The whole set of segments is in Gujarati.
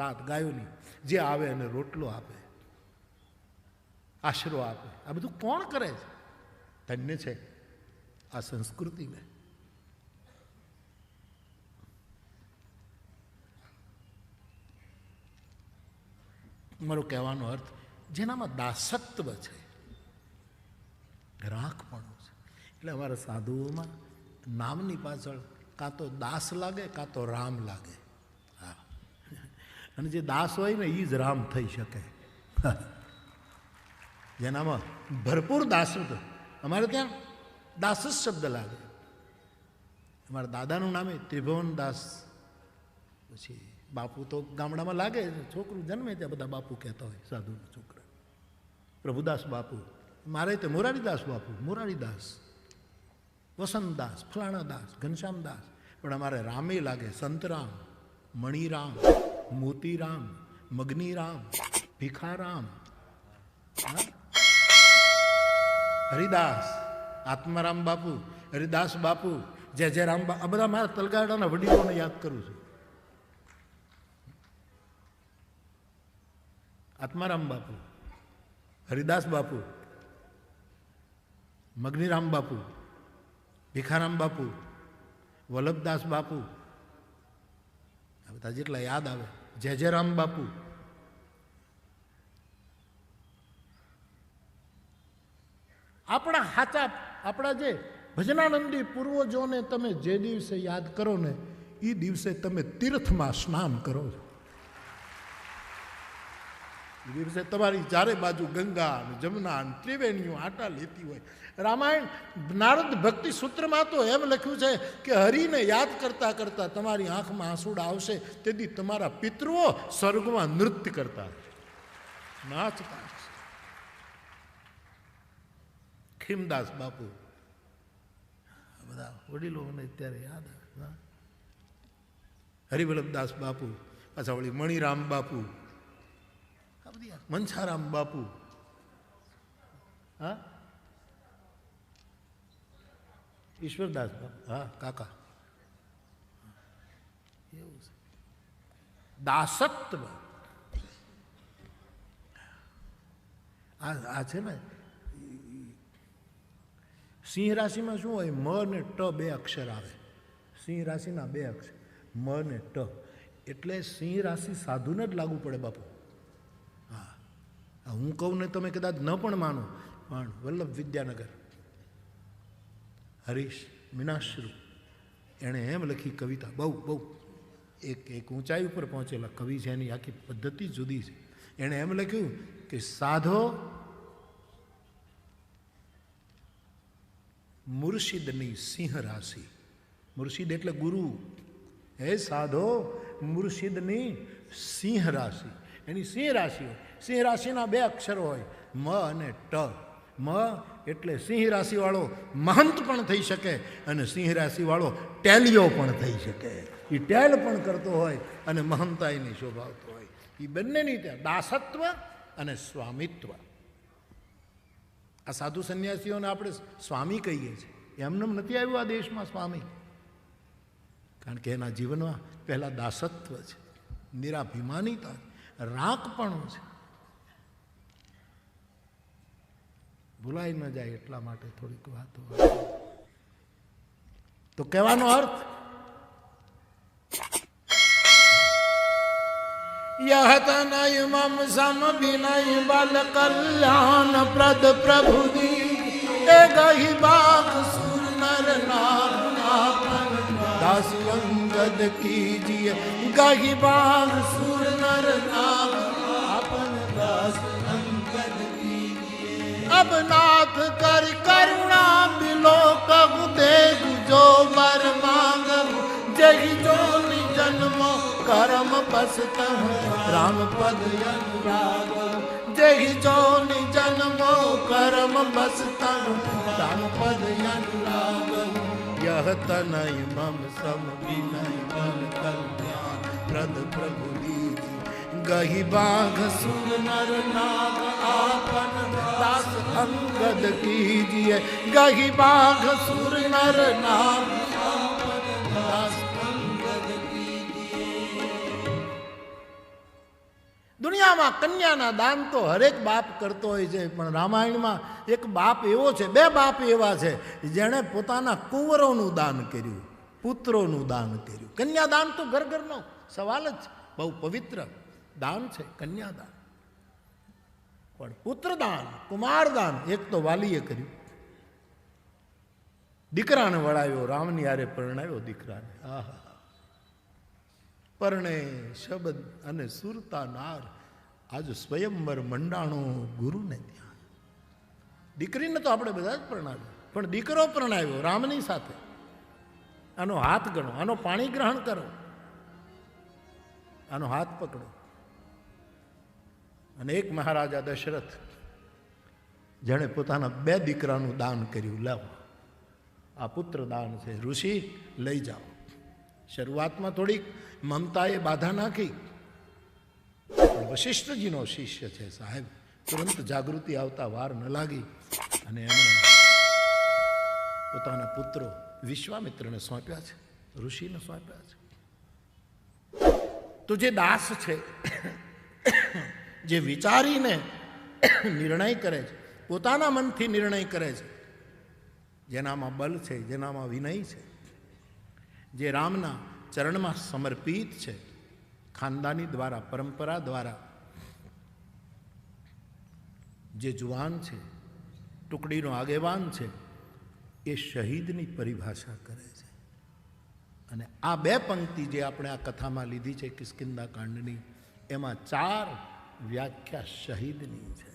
સાત ગાયોની, જે આવે એને રોટલો આપે, આશરો આપે. આ બધું કોણ કરે છે? ધન્ય છે. આ સંસ્કૃતિને. મારો કહેવાનો અર્થ, જેનામાં દાસત્વ છે રાખપણું છે. એટલે અમારા સાધુઓમાં નામની પાછળ કાં તો દાસ લાગે, કાં તો રામ લાગે. અને જે દાસ હોય ને એ જ રામ થઈ શકે. જેનામાં ભરપૂર દાસત્વ અમારે ત્યાં દાસ જ શબ્દ લાગે. અમારા દાદાનું નામે ત્રિભુવન દાસ. પછી બાપુ તો ગામડામાં લાગે, છોકરું જન્મે ત્યાં બધા બાપુ કહેતા હોય, સાધુના છોકરા. પ્રભુદાસ બાપુ. મારે તે મોરારીદાસ બાપુ, મોરારીદાસ. વસંતદાસ, ફલાણાદાસ દાસ ઘનશ્યામ પણ અમારે રામે લાગે, સંતરામ, મણિરામ. મોતીરામ, મગનીરામ, ભીખારામ? હરિદાસ, આત્મારામ બાપુ, હરિદાસ બાપુ, જય જય રામ આ બધા મારા તલગાડાના વડીલોને યાદ કરું છું. આત્મારામ બાપુ, હરિદાસ બાપુ, મગનીરામ બાપુ, ભીખારામ બાપુ, વલ્લભદાસ બાપુ. આ બધા જેટલા યાદ આવે. જય જય રામ બાપુ. આપણા હાચા, આપણા જે ભજનાનંદી પૂર્વજોને તમે જે દિવસે યાદ કરો ને એ દિવસે તમે તીર્થમાં સ્નાન કરો છો. દિવસે તમારી ચારે બાજુ ગંગા અને જમુના અને ત્રિવેણીઓ આટા લેતી હોય. રામાયણ, નારદ ભક્તિ સૂત્રમાં તો એમ લખ્યું છે કે હરિને યાદ કરતા કરતા તમારી આંખમાં આંસુડા આવશે, તેથી તમારા પિતૃઓ સ્વર્ગમાં નૃત્ય કરતા નાચતા ખીમદાસ બાપુ બધા વડીલોને અત્યારે યાદ. હરિવલ્લભદાસ બાપુ, પાછા વળી મણિરામ બાપુ મનસારામ બાપુ. હા? ઈશ્વરદાસ બાપુ. હા, કાકા. એવું છે દાસત્વ. આ આ છે ને, સિંહ રાશિમાં શું હોય? મ ને ટ બે અક્ષર આવે. સિંહ રાશિના બે અક્ષર. મ ને ટ. એટલે સિંહ રાશિ સાધુને જ લાગુ પડે બાપુ. હું કહું ને તમે કદાચ ન પણ માનો, પણ વલ્લભ વિદ્યાનગર, હરીશ મીનાશ્રુ, એણે એમ લખી કવિતા, બહુ બહુ, એક એક ઊંચાઈ ઉપર પહોંચેલા કવિ છે, એની આખી પદ્ધતિ જુદી છે. એણે એમ લખ્યું કે, સાધો મુર્શિદની સિંહ રાશિ. મુર્શિદ એટલે ગુરુ. હે સાધો મુર્શિદની સિંહ રાશિ. એની સિંહ રાશિ હોય. સિંહ રાશિના બે અક્ષરો હોય. મ અને ટ. મ એટલે સિંહ રાશિવાળો મહંત પણ થઈ શકે અને સિંહ રાશિવાળો ટેલિયો પણ થઈ શકે. એ ટેલ પણ કરતો હોય અને મહંતાઈની શોભાવતો હોય. એ બંનેની ત્યાં દાસત્વ અને સ્વામિત્વ. આ સાધુ સંન્યાસીઓને આપણે સ્વામી કહીએ છીએ. એમને નથી આવ્યું આ દેશમાં સ્વામી? કારણ કે એના જીવનમાં પહેલાં દાસત્વ છે. નિરાભિમાનીતા છે. રાંકપણું છે. ભૂલાઈ ન જાય એટલા માટે થોડીક વાતો તો કહેવાનો અર્થ? યહતનયમમ સમ વિનય બલ કલ્યાણ પ્રદ પ્રભુદી એ ગહી બાક સુનર નામ ਮਦਦ ਕੀਜੀਏ। ਗਾਹੀ ਬਾਗ ਸੁਰ ਨਰ ਨਾਮ, ਆਪਨ ਦਾਸ ਅੰਗਦ ਕੀਜੀਏ। ਅਬ ਨਾਥ ਕਰ ਕਰੁਣਾ ਬਿਲੋ ਕਬ ਦੇ ਜੋ ਮਰ ਮੰਗਮ ਜਹੀ ਜੋ ਨੀ ਜਨਮ ਕਰਮ ਪਸਤਹੁ, ਰਾਮ ਪਦ ਅਨੁਰਾਗ ਜਹੀ ਜੋ ਨੀ ਜਨਮੋ ਕਰਮ ਪਸਤਹੁ, ਰਾਮ ਪਦ ਅਨੁਰਾਗ राम पद अनुराग यह तनय मम सम विनय मन कल्याण प्रद प्रभु दीज गही बाघ सुन नर नाग आपन दास अंगद कीजिए गही बाघ सुर नर नाग દુનિયામાં કન્યાના દાન તો હરેક બાપ કરતો હોય છે, પણ રામાયણમાં એક બાપ એવો છે, બે બાપ એવા છે, જેણે પોતાના કુંવરોનું દાન કર્યું, પુત્રોનું દાન કર્યું. કન્યાદાન તો ઘર ઘરનો સવાલ જ છે બહુ પવિત્ર દાન છે કન્યાદાન પણ પુત્રદાન કુમારદાન એક તો વાલીએ કર્યું. દીકરાને વળાવ્યો રામની આરે પરણાવ્યો દીકરાને. આહા. પરણે શબ્દ અને સુરતા નાર આજ સ્વયંવર મંડાણો ગુરુને ત્યાં. દીકરીને તો આપણે બધા જ પરણાવ્યો. પણ દીકરો પ્રણાવ્યો રામની સાથે. આનો હાથ ગણો, આનો પાણી ગ્રહણ કરો. આનો હાથ પકડો. અને એક મહારાજા દશરથ, જેણે પોતાના બે દીકરાનું દાન કર્યું, લાવો. આ પુત્ર દાન છે, ઋષિ, લઈ જાઓ. શરૂઆતમાં થોડીક મમતાએ બાધા નાખી. વશિષ્ઠજીનો શિષ્ય છે સાહેબ, તુરંત જાગૃતિ આવતા વાર ન લાગી અને એમણે પોતાના પુત્રો વિશ્વામિત્રને સોંપ્યા છે, ઋષિને સોંપ્યા છે. તો જે દાસ છે, જે વિચારીને નિર્ણય કરે છે, પોતાના મનથી નિર્ણય કરે છે, જેનામાં બલ છે, જેનામાં વિનય છે જે રામના ચરણમાં સમર્પિત છે. ખાનદાની દ્વારા, પરંપરા દ્વારા જે જુવાન છે, ટુકડીનો આગેવાન છે, એ શહીદની પરિભાષા કરે છે. અને આ બે પંક્તિ જે આપણે આ કથામાં લીધી છે કિસ્કિંદા કાંડની એમાં ચાર વ્યાખ્યા શહીદની છે.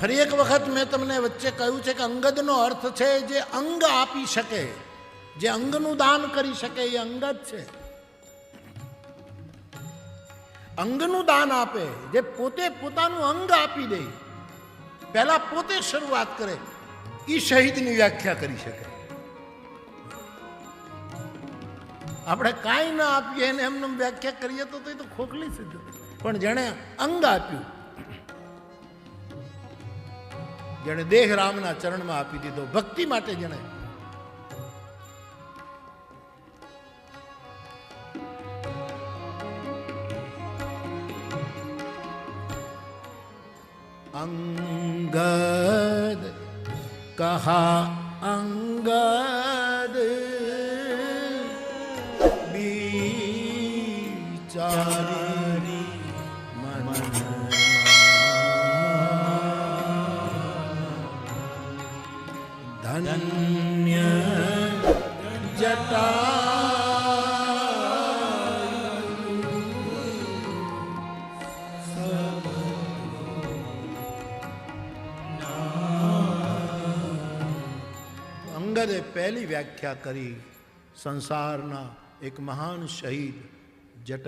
ફરી એક વખત મેં તમને વચ્ચે કહ્યું છે કે અંગદનો અર્થ છે જે અંગ આપી શકે, જે અંગનું દાન કરી શકે, એ અંગત છે. અંગનું દાન આપે, જે પોતે પોતાનું અંગ આપી દે. પહેલા પોતે શરૂઆત કરે, એ શહીદની વ્યાખ્યા કરી શકે. આપણે કાંઈ ના આપીએ, એને એમને વ્યાખ્યા કરીએ તો તે તો ખોખલી સિદ્ધ. પણ જેણે અંગ આપ્યું જેણે દેહ રામના ચરણમાં આપી દીધો. ભક્તિ માટે જેણે અંગદ કહા અંગદ બિચારી અંગદે પહેલી વ્યાખ્યા કરી સંસારના એક મહાન શહીદ જટા